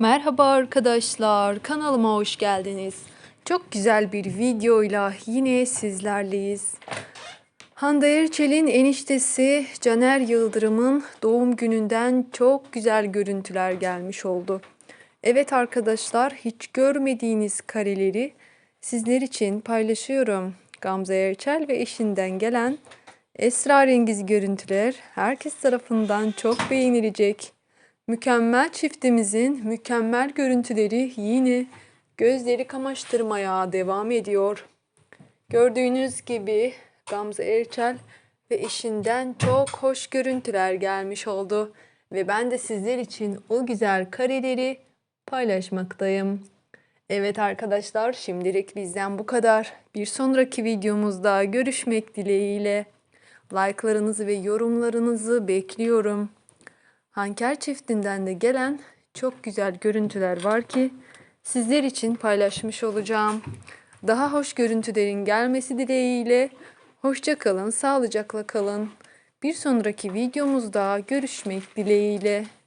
Merhaba arkadaşlar, kanalıma hoş geldiniz. Çok güzel bir videoyla yine sizlerleyiz. Hande Erçel'in eniştesi Caner Yıldırım'ın doğum gününden çok güzel görüntüler gelmiş oldu. Evet arkadaşlar, hiç görmediğiniz kareleri sizler için paylaşıyorum. Gamze Erçel ve eşinden gelen esrarengiz görüntüler herkes tarafından çok beğenilecek. Mükemmel çiftimizin mükemmel görüntüleri yine gözleri kamaştırmaya devam ediyor. Gördüğünüz gibi Gamze Erçel ve eşinden çok hoş görüntüler gelmiş oldu. Ve ben de sizler için o güzel kareleri paylaşmaktayım. Evet arkadaşlar şimdilik bizden bu kadar. Bir sonraki videomuzda görüşmek dileğiyle. Like'larınızı ve yorumlarınızı bekliyorum. Hanker çiftinden de gelen çok güzel görüntüler var ki sizler için paylaşmış olacağım. Daha hoş görüntülerin gelmesi dileğiyle hoşça kalın, sağlıcakla kalın. Bir sonraki videomuzda görüşmek dileğiyle.